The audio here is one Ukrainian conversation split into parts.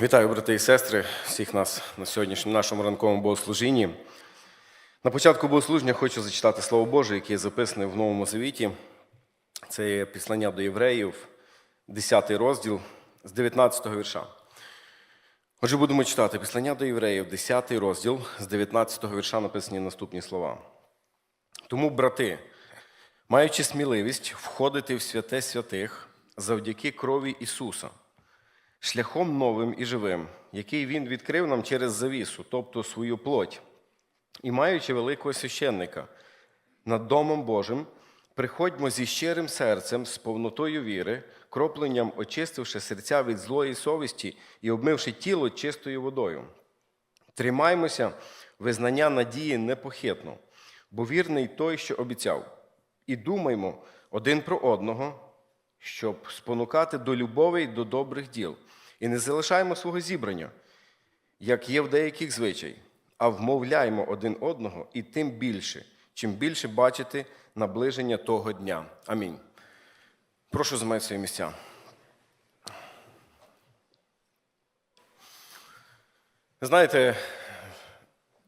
Вітаю, брати і сестри, всіх нас на сьогоднішньому нашому ранковому богослужінні. На початку богослужіння хочу зачитати Слово Боже, яке записане в Новому Завіті. Це є післання до євреїв, 10 розділ з 19 вірша. Отже, будемо читати післання до євреїв, 10 розділ з 19 вірша написані наступні слова. Тому, брати, маючи сміливість входити в святе святих завдяки крові Ісуса, шляхом новим і живим, який Він відкрив нам через завісу, тобто свою плоть, і маючи великого священника над Домом Божим, приходьмо зі щирим серцем, з повнотою віри, кропленням очистивши серця від злої совісті і обмивши тіло чистою водою. Тримаймося визнання надії непохитно, бо вірний той, що обіцяв. І думаймо один про одного, щоб спонукати до любові й до добрих діл. І не залишаємо свого зібрання, як є в деяких звичай, а вмовляємо один одного і тим більше, чим більше бачити наближення того дня. Амінь. Прошу займати свої місця. Знаєте,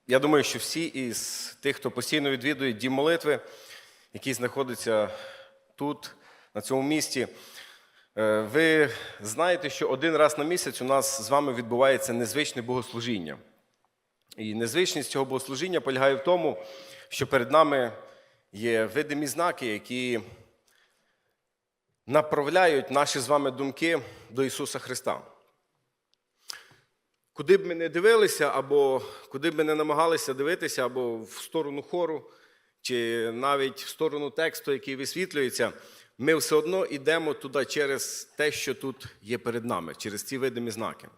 я думаю, що всі із тих, хто постійно відвідує дім молитви, який знаходиться тут, на цьому місці, ви знаєте, що один раз на місяць у нас з вами відбувається незвичне богослужіння. І незвичність цього богослужіння полягає в тому, що перед нами є видимі знаки, які направляють наші з вами думки до Ісуса Христа. Куди б ми не дивилися, або куди б ми не намагалися дивитися, або в сторону хору, чи навіть в сторону тексту, який висвітлюється, ми все одно йдемо туди через те, що тут є перед нами, через ці видимі знаки.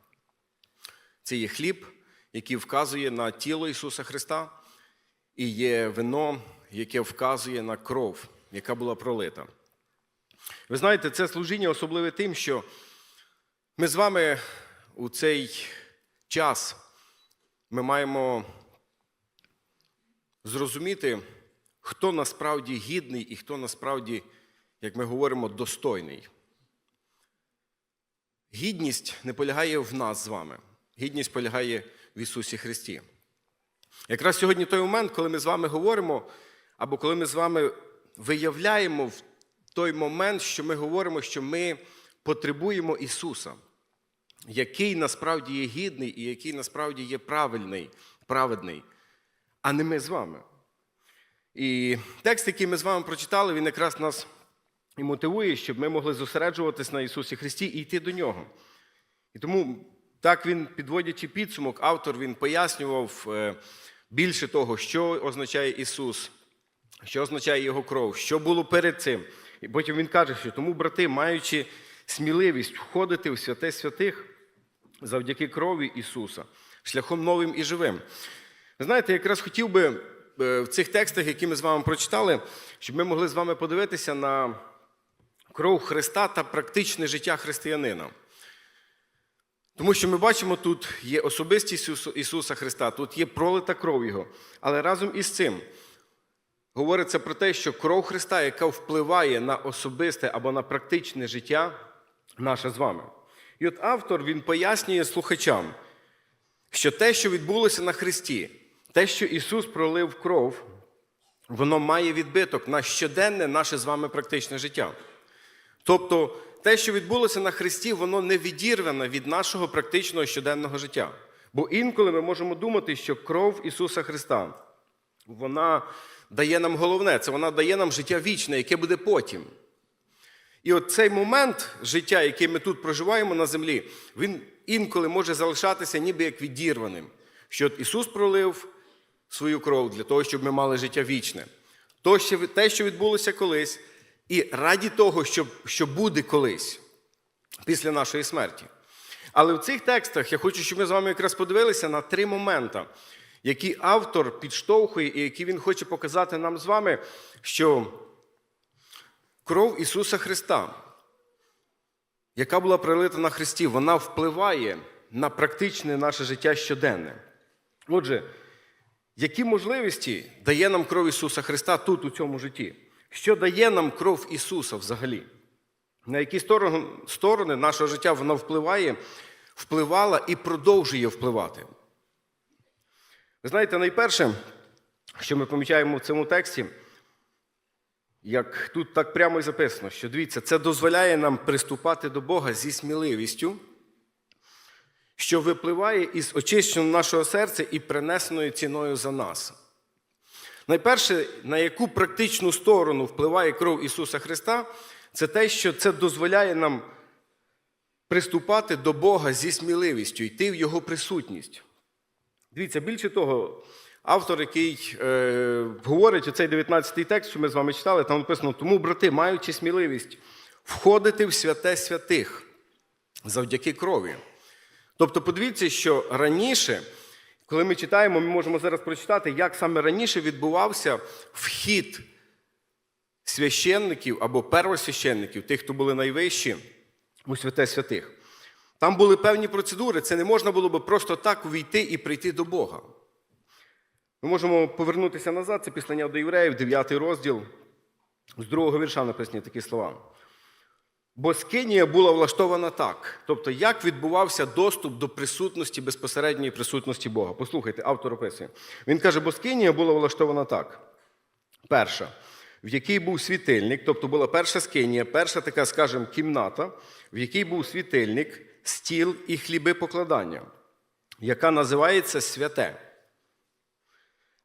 Це є хліб, який вказує на тіло Ісуса Христа, і є вино, яке вказує на кров, яка була пролита. Ви знаєте, це служіння особливе тим, що ми з вами у цей час ми маємо зрозуміти, хто насправді гідний і хто насправді, як ми говоримо, достойний. Гідність не полягає в нас з вами. Гідність полягає в Ісусі Христі. Якраз сьогодні той момент, коли ми з вами говоримо, або коли ми з вами виявляємо в той момент, що ми говоримо, що ми потребуємо Ісуса, який насправді є гідний і який насправді є правильний, праведний, а не ми з вами. І текст, який ми з вами прочитали, він якраз нас і мотивує, щоб ми могли зосереджуватись на Ісусі Христі і йти до Нього. І тому, так він, підводячи підсумок, автор він пояснював е, більше того, що означає Ісус, що означає Його кров, що було перед цим. І потім він каже, що тому, брати, маючи сміливість входити в святе святих завдяки крові Ісуса, шляхом новим і живим. Знаєте, якраз хотів би е, в цих текстах, які ми з вами прочитали, щоб ми могли з вами подивитися на кров Христа та практичне життя християнина. Тому що ми бачимо, тут є особистість Ісуса Христа, тут є пролита кров Його. Але разом із цим говориться про те, що кров Христа, яка впливає на особисте або на практичне життя наше з вами. І от автор він пояснює слухачам, що те, що відбулося на Христі, те, що Ісус пролив кров, воно має відбиток на щоденне наше з вами практичне життя. Тобто, те, що відбулося на Христі, воно не відірване від нашого практичного щоденного життя. Бо інколи ми можемо думати, що кров Ісуса Христа, вона дає нам головне, це вона дає нам життя вічне, яке буде потім. І от цей момент життя, який ми тут проживаємо на землі, він інколи може залишатися ніби як відірваним. Що от Ісус пролив свою кров для того, щоб ми мали життя вічне. То, що, те, що відбулося колись, і раді того, що, що буде колись після нашої смерті. Але в цих текстах я хочу, щоб ми з вами якраз подивилися на три моменти, які автор підштовхує і які він хоче показати нам з вами, що кров Ісуса Христа, яка була пролита на Христі, вона впливає на практичне наше життя щоденне. Отже, які можливості дає нам кров Ісуса Христа тут, у цьому житті? Що дає нам кров Ісуса взагалі? На які сторони, нашого життя вона впливає впливала і продовжує впливати. Ви знаєте, найперше, що ми помічаємо в цьому тексті, як тут так прямо і записано, що дивіться, це дозволяє нам приступати до Бога зі сміливістю, що випливає із очищеного нашого серця і принесеною ціною за нас. Найперше, на яку практичну сторону впливає кров Ісуса Христа, це те, що це дозволяє нам приступати до Бога зі сміливістю, йти в Його присутність. Дивіться, більше того, автор, який е, говорить оцей 19-й текст, що ми з вами читали, там написано: тому, брати, маючи сміливість, входити в святе святих завдяки крові. Тобто, подивіться, що раніше, коли ми читаємо, ми можемо зараз прочитати, як саме раніше відбувався вхід священників або первосвященників, тих, хто були найвищі у святе святих. Там були певні процедури, це не можна було би просто так увійти і прийти до Бога. Ми можемо повернутися назад, це післання до євреїв, 9 розділ, з другого вірша написані такі слова. Бо скинія була влаштована так. Тобто, як відбувався доступ до присутності, безпосередньої присутності Бога. Послухайте, автор описує. Він каже, бо скинія була влаштована так. Перша, в якій був світильник, тобто була перша скинія, перша така, скажімо, кімната, в якій був світильник, стіл і хліби покладання, яка називається святе.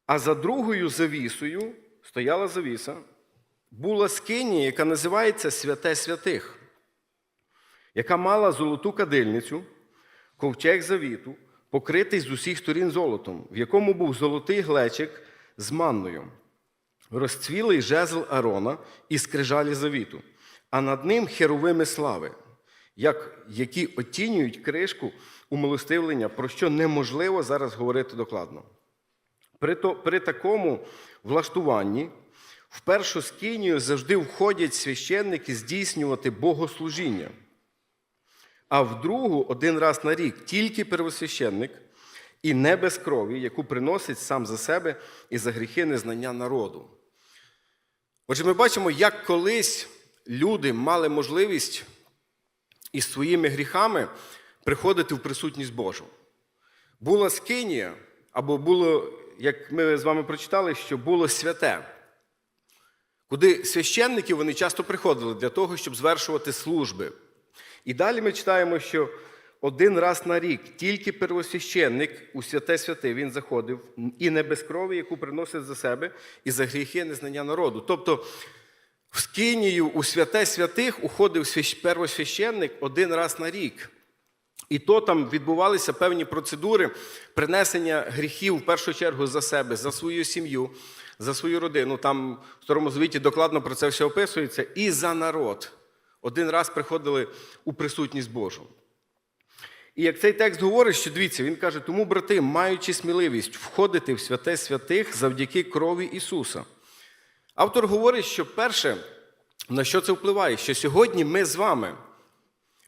А за другою завісою стояла завіса, була скинія, яка називається Святе святих, яка мала золоту кадильницю, ковчег завіту, покритий з усіх сторін золотом, в якому був золотий глечик з манною, розцвілий жезл Арона і скрижалі завіту, а над ним херовими слави, як, які оцінюють кришку умилостивлення, про що неможливо зараз говорити докладно. При, то, при такому влаштуванні в першу скинію завжди входять священники здійснювати богослужіння. А в другу один раз на рік тільки первосвященник і не без крові, яку приносить сам за себе і за гріхи незнання народу. Отже, ми бачимо, як колись люди мали можливість із своїми гріхами приходити в присутність Божу. Була скинія, або було, як ми з вами прочитали, що було святе, куди священники вони часто приходили для того, щоб звершувати служби. І далі ми читаємо, що один раз на рік тільки первосвященник у святе святе він заходив, і не без крові, яку приносить за себе, і за гріхи незнання народу. Тобто в скинію у святе святих уходив первосвященник один раз на рік. І то там відбувалися певні процедури принесення гріхів в першу чергу за себе, за свою сім'ю, за свою родину. Там в Старому Звіті докладно про це все описується. І за народ. Один раз приходили у присутність Божу. І як цей текст говорить, що дивіться, він каже, тому, брати, маючи сміливість входити в святе святих завдяки крові Ісуса. Автор говорить, що перше, на що це впливає, що сьогодні ми з вами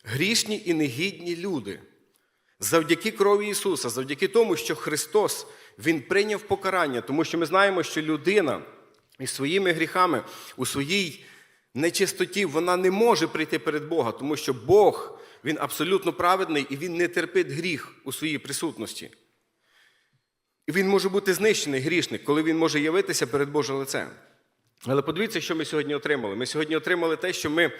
грішні і негідні люди. Завдяки крові Ісуса, завдяки тому, що Христос Він прийняв покарання, тому що ми знаємо, що людина із своїми гріхами у своїй нечистоті вона не може прийти перед Бога, тому що Бог Він абсолютно праведний і Він не терпить гріх у своїй присутності. І він може бути знищений грішник, коли він може явитися перед Божим лицем. Але подивіться, що ми сьогодні отримали. Ми сьогодні отримали те, що ми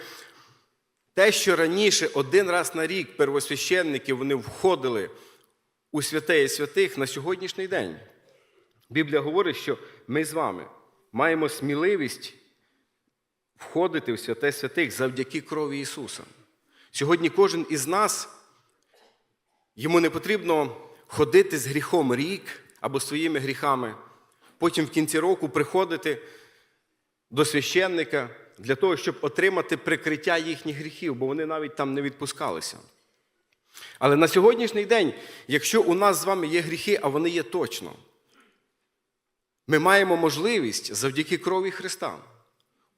те, що раніше один раз на рік первосвященники вони входили у святе і святих на сьогоднішній день. Біблія говорить, що ми з вами маємо сміливість входити в святе святих завдяки крові Ісуса. Сьогодні кожен із нас, йому не потрібно ходити з гріхом рік або своїми гріхами, потім в кінці року приходити до священника для того, щоб отримати прикриття їхніх гріхів, бо вони навіть там не відпускалися. Але на сьогоднішній день, якщо у нас з вами є гріхи, а вони є точно, ми маємо можливість завдяки крові Христа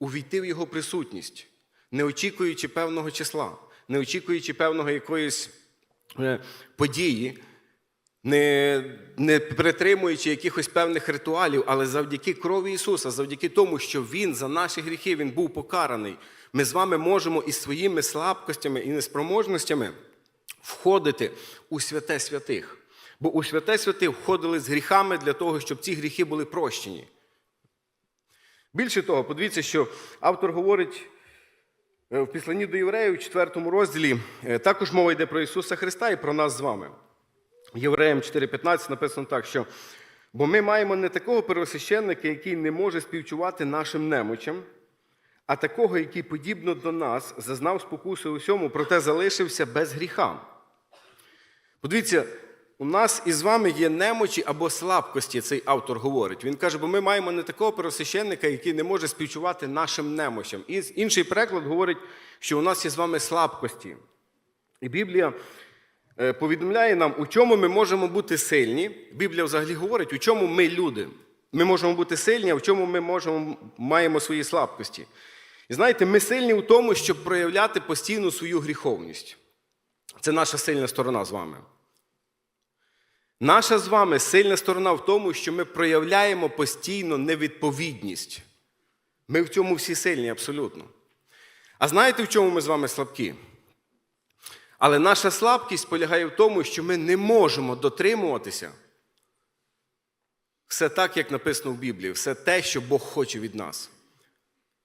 увійти в Його присутність, не очікуючи певного числа, не очікуючи певного якоїсь е, події, не, не притримуючи якихось певних ритуалів, але завдяки крові Ісуса, завдяки тому, що Він за наші гріхи Він був покараний, ми з вами можемо із своїми слабкостями і неспроможностями входити у святе святих. Бо у святе святих входили з гріхами для того, щоб ці гріхи були прощені. Більше того, подивіться, що автор говорить е, в післанні до євреїв, в 4 розділі, е, також мова йде про Ісуса Христа і про нас з вами. Євреям 4,15 написано так, що бо ми маємо не такого первосвященника, який не може співчувати нашим немочам, а такого, який, подібно до нас, зазнав спокуси у всьому, проте залишився без гріха. Подивіться, у нас із вами є немочі або слабкості, цей автор говорить. Він каже, бо ми маємо не такого первосвященника, який не може співчувати нашим немочам. І інший переклад говорить, що у нас є з вами слабкості. І Біблія е, повідомляє нам, у чому ми можемо бути сильні. Біблія взагалі говорить, у чому ми люди. Ми можемо бути сильні, а в чому ми можемо, маємо свої слабкості. І знаєте, ми сильні у тому, щоб проявляти постійно свою гріховність. Це наша сильна сторона з вами. Наша з вами сильна сторона в тому, що ми проявляємо постійно невідповідність. Ми в цьому всі сильні абсолютно. А знаєте, в чому ми з вами слабкі? Але наша слабкість полягає в тому, що ми не можемо дотримуватися все так, як написано в Біблії, все те, що Бог хоче від нас.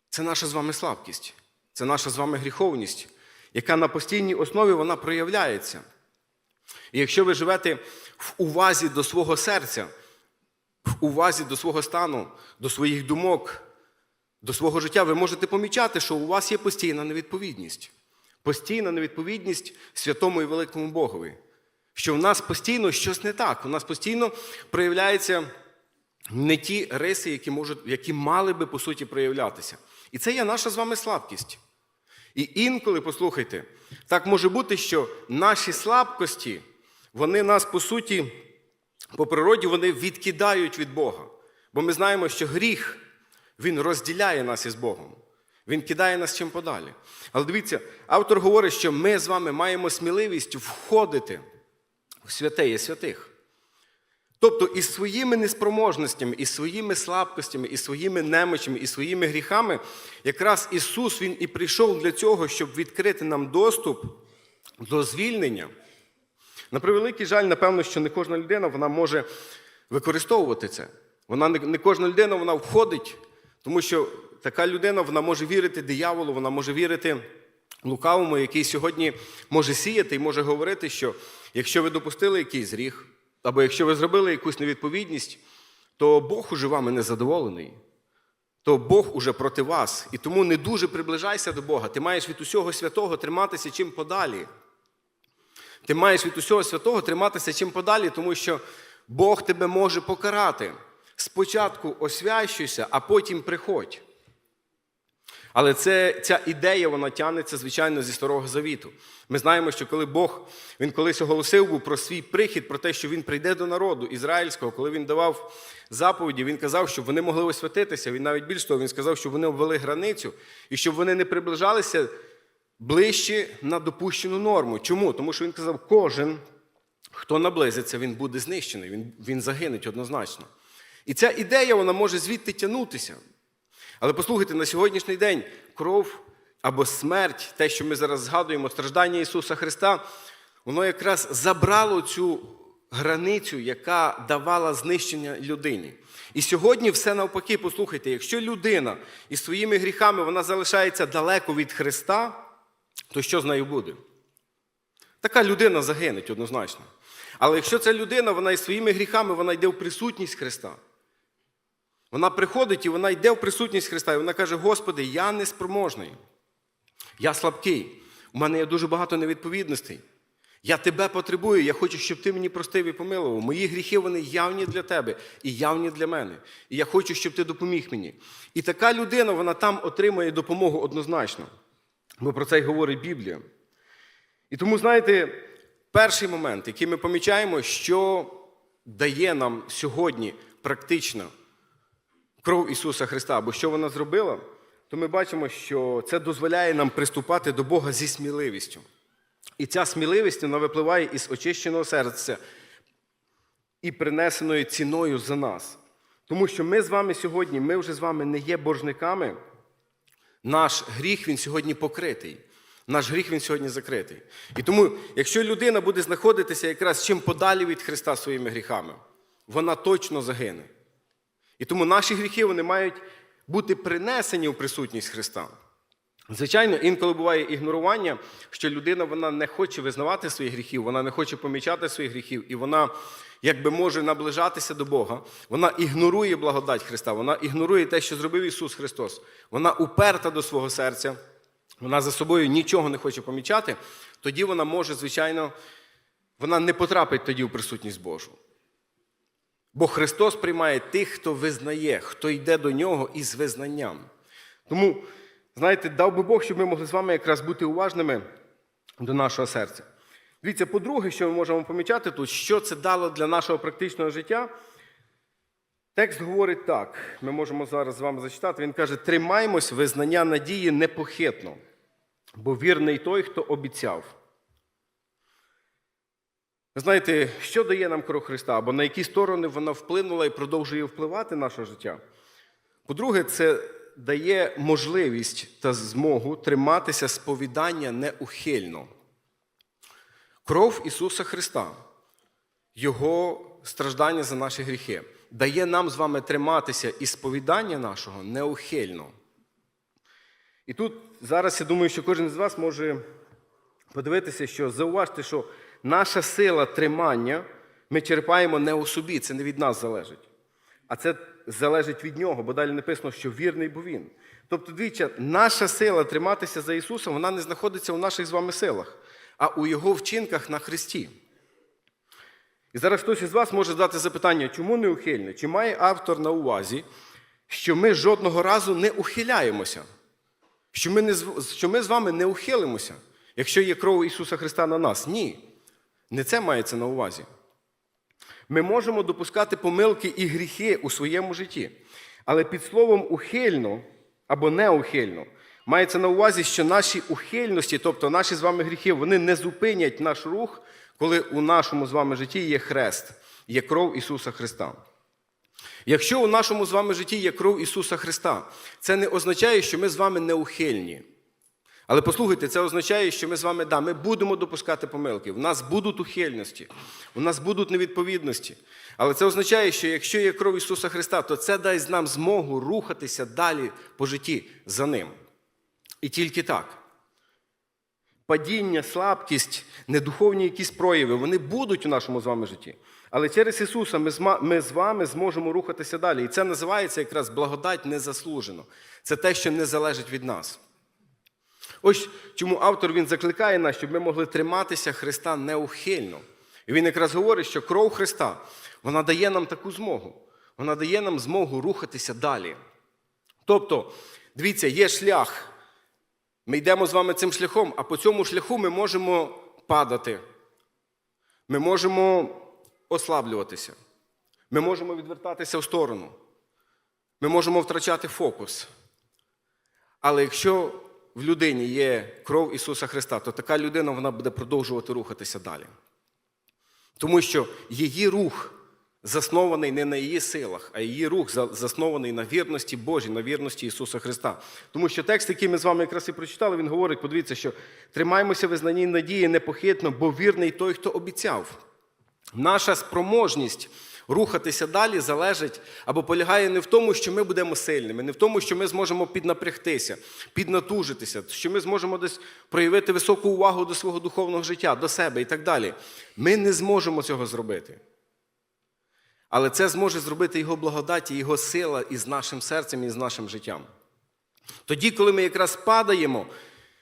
Це наша з вами слабкість, це наша з вами гріховність, яка на постійній основі вона проявляється. І якщо ви живете в увазі до свого серця, в увазі до свого стану, до своїх думок, до свого життя, ви можете помічати, що у вас є постійна невідповідність. Постійна невідповідність святому і великому Богові. Що в нас постійно щось не так, у нас постійно проявляються не ті риси, які, можуть, які мали би по суті проявлятися. І це є наша з вами слабкість. І інколи, послухайте, так може бути, що наші слабкості, вони нас, по суті, по природі, вони відкидають від Бога. Бо ми знаємо, що гріх, він розділяє нас із Богом. Він кидає нас чим подалі. Але дивіться, автор говорить, що ми з вами маємо сміливість входити в святе і святих. Тобто із своїми неспроможностями, із своїми слабкостями, із своїми немочами, і своїми гріхами, якраз Ісус Він і прийшов для цього, щоб відкрити нам доступ до звільнення. На превеликий жаль, напевно, що не кожна людина вона може використовувати це. Вона не, не кожна людина вона входить, тому що така людина вона може вірити дияволу, вона може вірити лукавому, який сьогодні може сіяти і може говорити, що якщо ви допустили якийсь гріх, або якщо ви зробили якусь невідповідність, то Бог уже вами не задоволений. То Бог уже проти вас. І тому не дуже приближайся до Бога. Ти маєш від усього святого триматися чим подалі. Ти маєш від усього святого триматися чим подалі, тому що Бог тебе може покарати. Спочатку освящуйся, а потім приходь. Але це, ця ідея вона тягнеться, звичайно, зі Старого Завіту. Ми знаємо, що коли Бог він колись оголосив був про свій прихід, про те, що він прийде до народу ізраїльського, коли він давав заповіді, він казав, щоб вони могли освятитися. Він навіть більш того, він сказав, щоб вони обвели границю і щоб вони не приближалися ближче на допущену норму. Чому? Тому що він казав, кожен, хто наблизиться, він буде знищений, він, він загинеть однозначно. І ця ідея вона може звідти тягнутися. Але послухайте, на сьогоднішній день кров або смерть, те, що ми зараз згадуємо, страждання Ісуса Христа, воно якраз забрало цю границю, яка давала знищення людині. І сьогодні все навпаки, послухайте, якщо людина із своїми гріхами вона залишається далеко від Христа, то що з нею буде? Така людина загинеть однозначно. Але якщо ця людина, вона із своїми гріхами, вона йде в присутність Христа. Вона приходить і вона йде в присутність Христа, і вона каже: Господи, я неспроможний, я слабкий, у мене є дуже багато невідповідностей. Я тебе потребую, я хочу, щоб ти мені простив і помилував. Мої гріхи вони явні для тебе і явні для мене. І я хочу, щоб ти допоміг мені. І така людина, вона там отримує допомогу однозначно. Бо про це й говорить Біблія. І тому, знаєте, перший момент, який ми помічаємо, що дає нам сьогодні практично кров Ісуса Христа, або що вона зробила, то ми бачимо, що це дозволяє нам приступати до Бога зі сміливістю. І ця сміливість вона випливає із очищеного серця і принесеною ціною за нас. Тому що ми з вами сьогодні, ми вже з вами не є боржниками. Наш гріх він сьогодні покритий. Наш гріх він сьогодні закритий. І тому, якщо людина буде знаходитися якраз чим подалі від Христа своїми гріхами, вона точно загине. І тому наші гріхи вони мають бути принесені у присутність Христа. Звичайно, інколи буває ігнорування, що людина вона не хоче визнавати своїх гріхів, вона не хоче помічати своїх гріхів, і вона якби може наближатися до Бога. Вона ігнорує благодать Христа, вона ігнорує те, що зробив Ісус Христос. Вона уперта до свого серця, вона за собою нічого не хоче помічати, тоді вона може, звичайно, вона не потрапить тоді в присутність Божу. Бо Христос приймає тих, хто визнає, хто йде до нього із визнанням. Тому, знаєте, дав би Бог, щоб ми могли з вами якраз бути уважними до нашого серця. Дивіться, по-друге, що ми можемо помічати тут, що це дало для нашого практичного життя. Текст говорить так: ми можемо зараз з вами зачитати. Він каже: тримаймось визнання надії непохитно, бо вірний той, хто обіцяв. Знаєте, що дає нам кров Христа, або на які сторони вона вплинула і продовжує впливати на наше життя? По-друге, це дає можливість та змогу триматися сповідання неухильно. Кров Ісуса Христа, Його страждання за наші гріхи, дає нам з вами триматися і сповідання нашого неухильно. І тут зараз я думаю, що кожен з вас може подивитися, що зауважте, що наша сила тримання ми черпаємо не у собі, це не від нас залежить. А це залежить від нього, бо далі написано, що вірний був він. Тобто, дивіться, наша сила триматися за Ісусом, вона не знаходиться у наших з вами силах, а у Його вчинках на Христі. І зараз хтось із вас може задати запитання, чому не ухильне? Чи має автор на увазі, що ми жодного разу не ухиляємося? Що ми, не, що ми з вами не ухилимося, якщо є кров Ісуса Христа на нас? Ні. Не це мається на увазі. Ми можемо допускати помилки і гріхи у своєму житті. Але під словом ухильно або неухильно мається на увазі, що наші ухильності, тобто наші з вами гріхи, вони не зупинять наш рух, коли у нашому з вами житті є хрест, є кров Ісуса Христа. Якщо у нашому з вами житті є кров Ісуса Христа, це не означає, що ми з вами неухильні. Але послухайте, це означає, що ми з вами да, ми будемо допускати помилки. У нас будуть ухильності, у нас будуть невідповідності. Але це означає, що якщо є кров Ісуса Христа, то це дасть нам змогу рухатися далі по житті за Ним. І тільки так. Падіння, слабкість, недуховні якісь прояви, вони будуть у нашому з вами житті. Але через Ісуса ми з вами зможемо рухатися далі. І це називається якраз благодать незаслужено. Це те, що не залежить від нас. Ось чому автор він закликає нас, щоб ми могли триматися Христа неухильно. І він якраз говорить, що кров Христа вона дає нам таку змогу. Вона дає нам змогу рухатися далі. Тобто, дивіться, є шлях. Ми йдемо з вами цим шляхом, а по цьому шляху ми можемо падати. Ми можемо ослаблюватися. Ми можемо відвертатися в сторону. Ми можемо втрачати фокус. Але якщо в людині є кров Ісуса Христа, то така людина вона буде продовжувати рухатися далі. Тому що її рух заснований не на її силах, а її рух заснований на вірності Божій, на вірності Ісуса Христа. Тому що текст, який ми з вами якраз і прочитали, він говорить: подивіться, що тримаємося визнанні надії непохитно, бо вірний той, хто обіцяв. Наша спроможність рухатися далі залежить або полягає не в тому, що ми будемо сильними, не в тому, що ми зможемо піднапрягтися, піднатужитися, що ми зможемо десь проявити високу увагу до свого духовного життя, до себе і так далі. Ми не зможемо цього зробити. Але це зможе зробити Його благодать і Його сила із нашим серцем і з нашим життям. Тоді, коли ми якраз падаємо,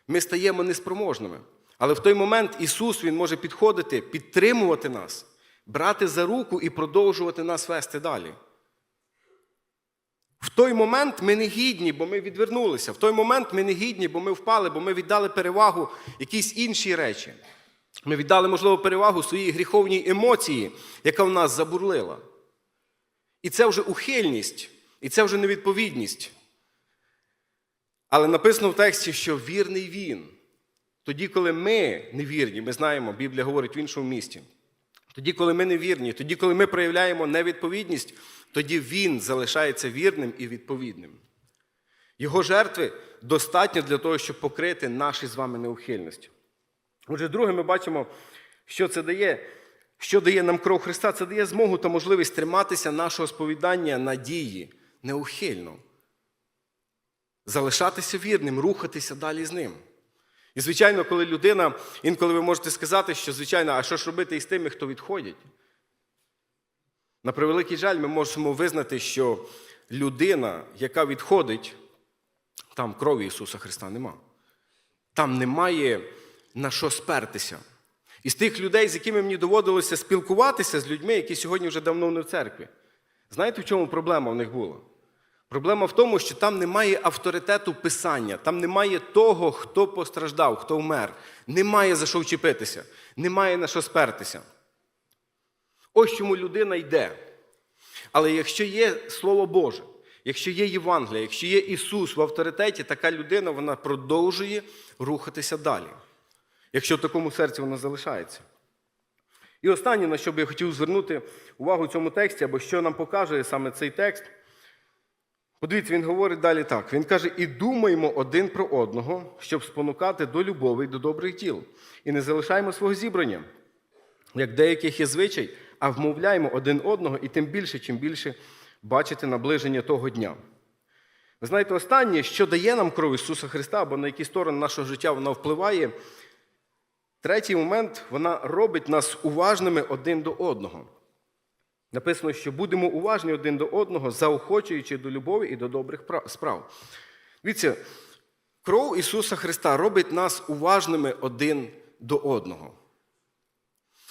ми стаємо неспроможними. Але в той момент Ісус Він може підходити, підтримувати нас, брати за руку і продовжувати нас вести далі. В той момент ми не гідні, бо ми відвернулися. В той момент ми не гідні, бо ми впали, бо ми віддали перевагу якійсь іншій речі. Ми віддали, можливо, перевагу своїй гріховній емоції, яка в нас забурлила. І це вже ухильність, і це вже невідповідність. Але написано в тексті, що вірний він. Тоді, коли ми невірні, ми знаємо, Біблія говорить в іншому місті. Тоді, коли ми невірні, тоді, коли ми проявляємо невідповідність, тоді він залишається вірним і відповідним. Його жертви достатньо для того, щоб покрити наші з вами неухильності. Отже, друге, ми бачимо, що це дає. Що дає нам кров Христа? Це дає змогу та можливість триматися нашого сповідання надії неухильно, залишатися вірним, рухатися далі з ним. І, звичайно, коли людина, інколи ви можете сказати, що, звичайно, а що ж робити із тими, хто відходять? На превеликий жаль, ми можемо визнати, що людина, яка відходить, там крові Ісуса Христа нема. Там немає на що спертися. Із тих людей, з якими мені доводилося спілкуватися з людьми, які сьогодні вже давно не в церкві. Знаєте, в чому проблема в них була? Проблема в тому, що там немає авторитету писання, там немає того, хто постраждав, хто вмер. Немає за що вчепитися, немає на що спертися. Ось чому людина йде. Але якщо є Слово Боже, якщо є Євангелія, якщо є Ісус в авторитеті, така людина вона продовжує рухатися далі. Якщо в такому серці вона залишається. І останнє, на що би я хотів звернути увагу в цьому тексті, або що нам покаже саме цей текст. Подивіться, він говорить далі так. Він каже: і думаємо один про одного, щоб спонукати до любові і до добрих діл. І не залишаємо свого зібрання, як деяких є звичай, а вмовляємо один одного, і тим більше, чим більше бачити наближення того дня. Ви знаєте, останнє, що дає нам кров Ісуса Христа, або на які сторони нашого життя вона впливає. Третій момент вона робить нас уважними один до одного. Написано, що будемо уважні один до одного, заохочуючи до любові і до добрих справ. Дивіться, кров Ісуса Христа робить нас уважними один до одного.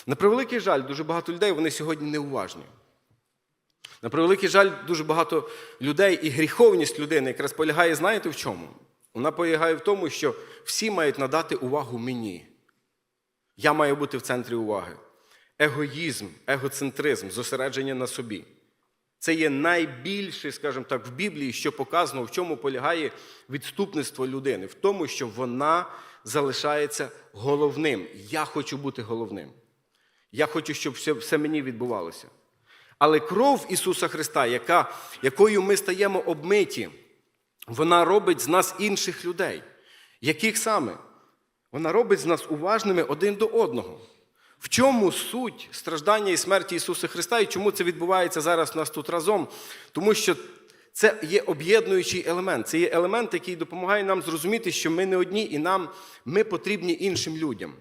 На превеликий жаль, дуже багато людей вони сьогодні неуважні. На превеликий жаль, дуже багато людей і гріховність людини якраз полягає, знаєте в чому? Вона полягає в тому, що всі мають надати увагу мені. Я маю бути в центрі уваги. Егоїзм, егоцентризм, зосередження на собі. Це є найбільше, скажімо так, в Біблії, що показано, в чому полягає відступництво людини, в тому, що вона залишається головним. Я хочу бути головним. Я хочу, щоб все, все мені відбувалося. Але кров Ісуса Христа, яка, якою ми стаємо обмиті, вона робить з нас інших людей. Яких саме? Вона робить з нас уважними один до одного. В чому суть страждання і смерті Ісуса Христа і чому це відбувається зараз у нас тут разом? Тому що це є об'єднуючий елемент. Це є елемент, який допомагає нам зрозуміти, що ми не одні і нам ми потрібні іншим людям.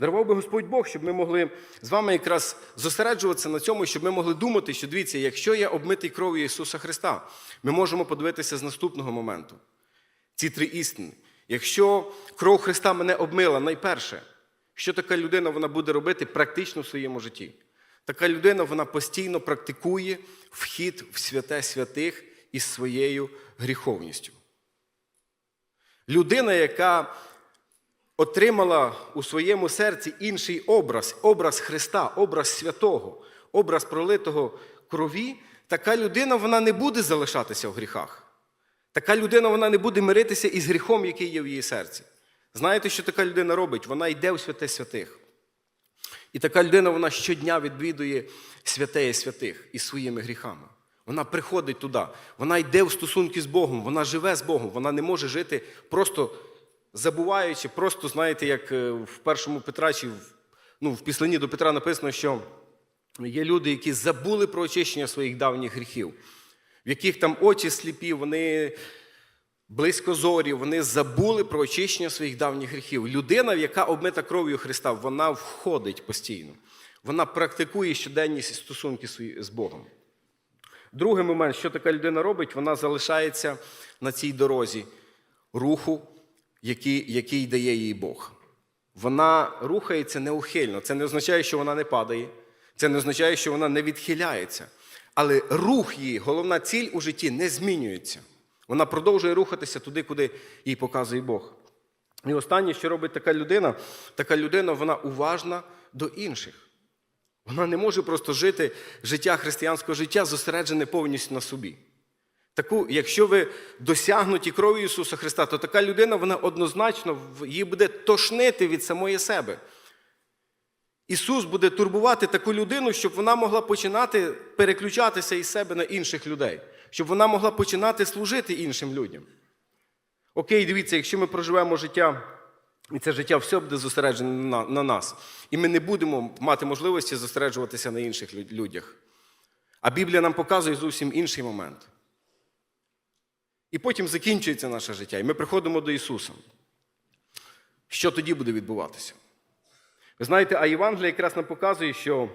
Дарував би Господь Бог, щоб ми могли з вами якраз зосереджуватися на цьому, щоб ми могли думати, що дивіться, якщо я обмитий кров'ю Ісуса Христа, ми можемо подивитися з наступного моменту. Ці три істини. Якщо кров Христа мене обмила, найперше, що така людина вона буде робити практично в своєму житті? Така людина вона постійно практикує вхід в святе святих із своєю гріховністю. Людина, яка отримала у своєму серці інший образ, образ Христа, образ святого, образ пролитого крові, така людина вона не буде залишатися в гріхах. Така людина вона не буде миритися із гріхом, який є в її серці. Знаєте, що така людина робить? Вона йде у святе святих. І така людина вона щодня відвідує святе святих із своїми гріхами. Вона приходить туди, вона йде в стосунки з Богом, вона живе з Богом, вона не може жити просто забуваючи, просто, знаєте, як е, в першому Петра, чи в, ну, в післанні до Петра написано, що є люди, які забули про очищення своїх давніх гріхів, в яких там очі сліпі, вони близькозорі, вони забули про очищення своїх давніх гріхів. Людина, яка обмита кров'ю Христа, вона входить постійно. Вона практикує щоденні стосунки з Богом. Другий момент, що така людина робить, вона залишається на цій дорозі руху, який, який дає їй Бог. Вона рухається неухильно. Це не означає, що вона не падає, це не означає, що вона не відхиляється. Але рух її, головна ціль у житті не змінюється. Вона продовжує рухатися туди, куди їй показує Бог. І останнє, що робить така людина, така людина вона уважна до інших. Вона не може просто жити життя християнського життя, зосереджене повністю на собі. Таку, Якщо ви досягнуті кров'ю Ісуса Христа, то така людина вона однозначно її буде тошнити від самої себе. Ісус буде турбувати таку людину, щоб вона могла починати переключатися із себе на інших людей, щоб вона могла починати служити іншим людям. Окей, дивіться, якщо ми проживемо життя, і це життя все буде зосереджене на, на нас, і ми не будемо мати можливості зосереджуватися на інших людях. А Біблія нам показує зовсім інший момент. І потім закінчується наше життя, і ми приходимо до Ісуса. Що тоді буде відбуватися? Ви знаєте, а Євангелія якраз нам показує, що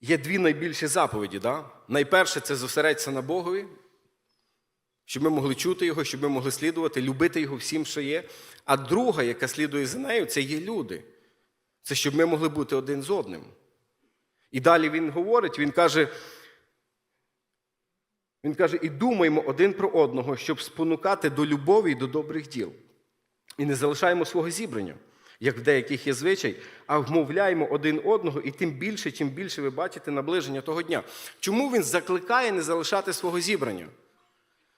є дві найбільші заповіді. Да? Найперше це зосередься на Богові, щоб ми могли чути Його, щоб ми могли слідувати, любити Його всім, що є. А друга, яка слідує за нею, це є люди. Це щоб ми могли бути один з одним. І далі він говорить, він каже, він каже, і думаємо один про одного, щоб спонукати до любові і до добрих діл. І не залишаємо свого зібрання, як в деяких є звичай, а вмовляємо один одного, і тим більше, чим більше ви бачите наближення того дня. Чому він закликає не залишати свого зібрання?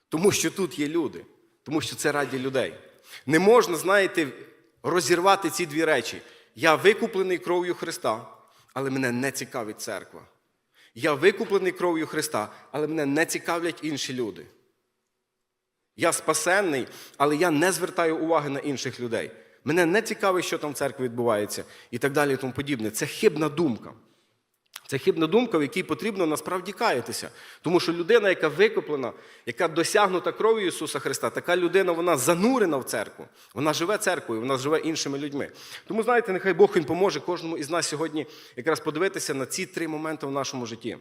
Тому що тут є люди, тому що це раді людей. Не можна, знаєте, розірвати ці дві речі. Я викуплений кров'ю Христа, але мене не цікавить церква. Я викуплений кров'ю Христа, але мене не цікавлять інші люди. Я спасенний, але я не звертаю уваги на інших людей. Мене не цікавить, що там в церкві відбувається, і так далі, і тому подібне. Це хибна думка. Це хибна думка, в якій потрібно насправді каятися. Тому що людина, яка викуплена, яка досягнута кров'ю Ісуса Христа, така людина, вона занурена в церкву. Вона живе церквою, вона живе іншими людьми. Тому, знаєте, нехай Бог Він поможе кожному із нас сьогодні якраз подивитися на ці три моменти в нашому житті.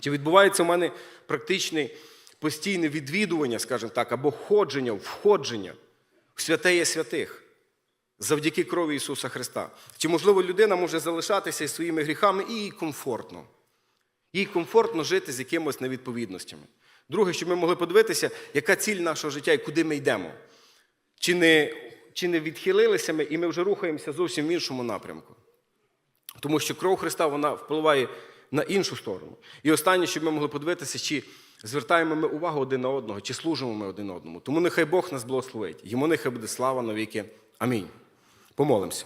Чи відбувається у мене практичне постійне відвідування, скажімо так, або ходження, входження в святеє святих завдяки крові Ісуса Христа? Чи, можливо, людина може залишатися із своїми гріхами і їй комфортно? Їй комфортно жити з якимось невідповідностями. Друге, щоб ми могли подивитися, яка ціль нашого життя і куди ми йдемо. Чи не, чи не відхилилися ми, і ми вже рухаємося зовсім в іншому напрямку. Тому що кров Христа вона впливає на іншу сторону. І останнє, щоб ми могли подивитися, чи звертаємо ми увагу один на одного, чи служимо ми один одному. Тому нехай Бог нас благословить. Йому нехай буде слава навіки. Амінь. Помолимося.